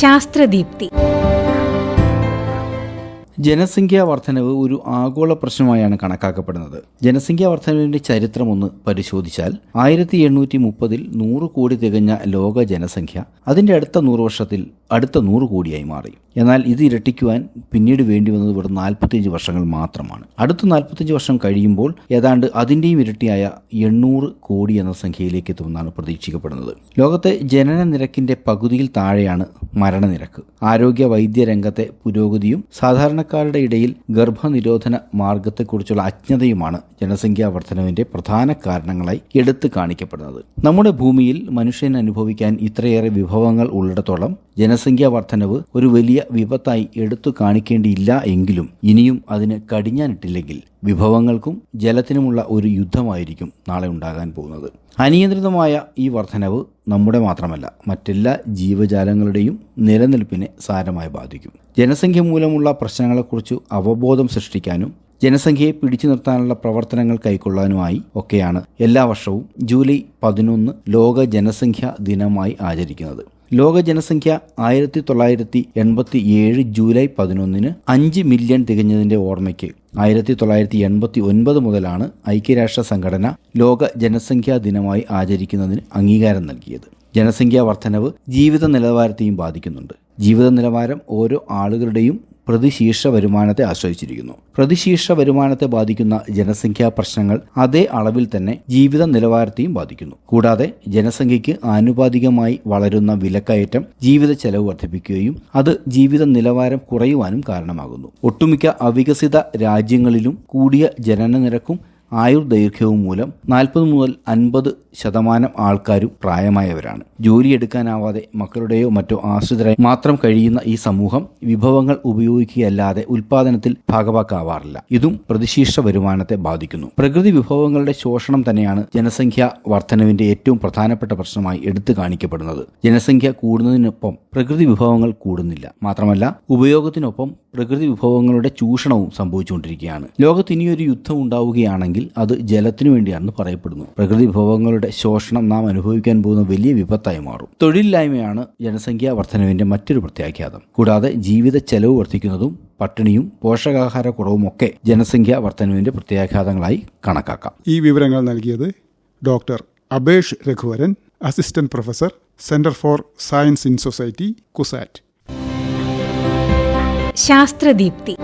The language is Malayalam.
ശാസ്ത്രദീപ്തി. ജനസംഖ്യാ വർധനവ് ഒരു ആഗോള പ്രശ്നമായാണ് കണക്കാക്കപ്പെടുന്നത്. ജനസംഖ്യാ വർധനവിന്റെ ചരിത്രം ഒന്ന് പരിശോധിച്ചാൽ ആയിരത്തി എണ്ണൂറ്റി മുപ്പതിൽ നൂറ് കോടി തികഞ്ഞ ലോക ജനസംഖ്യ അതിന്റെ അടുത്ത നൂറ് വർഷത്തിൽ അടുത്ത നൂറ് കോടിയായി മാറി. എന്നാൽ ഇത് ഇരട്ടിക്കുവാൻ പിന്നീട് വേണ്ടി വന്നത് വെറും നാൽപ്പത്തിയഞ്ച് വർഷങ്ങൾ മാത്രമാണ്. അടുത്ത നാൽപ്പത്തിയഞ്ച് വർഷം കഴിയുമ്പോൾ ഏതാണ്ട് അതിന്റെയും ഇരട്ടിയായ എണ്ണൂറ് കോടി എന്ന സംഖ്യയിലേക്ക് എത്തുമെന്നാണ് പ്രതീക്ഷിക്കപ്പെടുന്നത്. ലോകത്തെ ജനന നിരക്കിന്റെ പകുതിയിൽ താഴെയാണ് മരണനിരക്ക്. ആരോഗ്യ വൈദ്യ രംഗത്തെ പുരോഗതിയും സാധാരണക്കാരുടെ ഇടയിൽ ഗർഭനിരോധന മാർഗത്തെക്കുറിച്ചുള്ള അജ്ഞതയുമാണ് ജനസംഖ്യാ വർധനവിന്റെ പ്രധാന കാരണങ്ങളായി എടുത്തു കാണിക്കപ്പെടുന്നത്. നമ്മുടെ ഭൂമിയിൽ മനുഷ്യൻ അനുഭവിക്കാൻ ഇത്രയേറെ വിഭവങ്ങൾ ഉള്ളിടത്തോളം ജനസംഖ്യാ വർധനവ് ഒരു വലിയ വിപത്തായി എടുത്തു കാണിക്കേണ്ടിയില്ല എങ്കിലും ഇനിയും അതിന് കടിഞ്ഞാനിട്ടില്ലെങ്കിൽ വിഭവങ്ങൾക്കും ജലത്തിനുമുള്ള ഒരു യുദ്ധമായിരിക്കും നാളെ ഉണ്ടാകാൻ പോകുന്നത്. അനിയന്ത്രിതമായ ഈ വർധനവ് നമ്മുടെ മാത്രമല്ല മറ്റെല്ലാ ജീവജാലങ്ങളുടെയും നിലനിൽപ്പിനെ സാരമായി ബാധിക്കും. ജനസംഖ്യ മൂലമുള്ള പ്രശ്നങ്ങളെക്കുറിച്ച് അവബോധം സൃഷ്ടിക്കാനും ജനസംഖ്യയെ പിടിച്ചു നിർത്താനുള്ള പ്രവർത്തനങ്ങൾ കൈക്കൊള്ളാനുമായി ഒക്കെയാണ് എല്ലാ വർഷവും ജൂലൈ പതിനൊന്ന് ലോക ജനസംഖ്യാ ദിനമായി ആചരിക്കുന്നത്. ലോക ജനസംഖ്യ ആയിരത്തി തൊള്ളായിരത്തി എൺപത്തി ഏഴ് ജൂലൈ പതിനൊന്നിന് അഞ്ച് മില്യൺ തികഞ്ഞതിന്റെ ഓർമ്മയ്ക്ക്. ആയിരത്തി തൊള്ളായിരത്തി എൺപത്തി ഒൻപത് മുതലാണ് ഐക്യരാഷ്ട്ര സംഘടന ലോക ജനസംഖ്യാ ദിനമായി ആചരിക്കുന്നതിന് അംഗീകാരം നൽകിയത്. ജനസംഖ്യാ വർധനവ് ജീവിത നിലവാരത്തെയും ബാധിക്കുന്നുണ്ട്. ജീവിത നിലവാരം ഓരോ ആളുകളുടെയും പ്രതിശീർഷ വരുമാനത്തെ ആശ്രയിച്ചിരിക്കുന്നു. പ്രതിശീർഷ വരുമാനത്തെ ബാധിക്കുന്ന ജനസംഖ്യാ പ്രശ്നങ്ങൾ അതേ അളവിൽ തന്നെ ജീവിത നിലവാരത്തെയും ബാധിക്കുന്നു. കൂടാതെ ജനസംഖ്യയ്ക്ക് ആനുപാതികമായി വളരുന്ന വിലക്കയറ്റം ജീവിത ചെലവ് വർദ്ധിപ്പിക്കുകയും അത് ജീവിത നിലവാരം കുറയുവാനും കാരണമാകുന്നു. ഒട്ടുമിക്ക അവികസിത രാജ്യങ്ങളിലും കൂടിയ ജനന നിരക്കും ആയുർദൈർഘ്യവും മൂലം നാൽപ്പത് മുതൽ അൻപത് ശതമാനം ആൾക്കാരും പ്രായമായവരാണ്. ജോലിയെടുക്കാനാവാതെ മക്കളുടെയോ മറ്റോ ആശ്രിതരായി മാത്രം കഴിയുന്ന ഈ സമൂഹം വിഭവങ്ങൾ ഉപയോഗിക്കുകയല്ലാതെ ഉൽപാദനത്തിൽ ഭാഗവാക്കാവാറില്ല. ഇതും പ്രതിശീർഷ വരുമാനത്തെ ബാധിക്കുന്നു. പ്രകൃതി വിഭവങ്ങളുടെ ശോഷണം തന്നെയാണ് ജനസംഖ്യ വർധനവിന്റെ ഏറ്റവും പ്രധാനപ്പെട്ട പ്രശ്നമായി എടുത്തു കാണിക്കപ്പെടുന്നത്. ജനസംഖ്യ കൂടുന്നതിനൊപ്പം പ്രകൃതി വിഭവങ്ങൾ കൂടുന്നില്ല. മാത്രമല്ല ഉപയോഗത്തിനൊപ്പം പ്രകൃതി വിഭവങ്ങളുടെ ചൂഷണവും സംഭവിച്ചുകൊണ്ടിരിക്കുകയാണ്. ലോകത്ത് ഇനിയൊരു യുദ്ധം ഉണ്ടാവുകയാണെങ്കിൽ അത് ജലത്തിനു വേണ്ടിയാണെന്ന് പറയപ്പെടുന്നു. പ്രകൃതി വിഭവങ്ങളുടെ ശോഷണം നാം അനുഭവിക്കാൻ പോകുന്ന വലിയ വിപത്തായി മാറും. തൊഴിലില്ലായ്മയാണ് ജനസംഖ്യാ വർധനവിന്റെ മറ്റൊരു പ്രത്യാഘാതം. കൂടാതെ ജീവിത ചെലവ് വർദ്ധിക്കുന്നതും പട്ടിണിയും പോഷകാഹാരക്കുറവും ഒക്കെ ജനസംഖ്യാ വർധനവിന്റെ പ്രത്യാഘാതങ്ങളായി കണക്കാക്കാം. ഈ വിവരങ്ങൾ നൽകിയത് doctor Abesh Raghuvaran assistant professor centre for science in society CUSAT. ശാസ്ത്രദീപ്തി.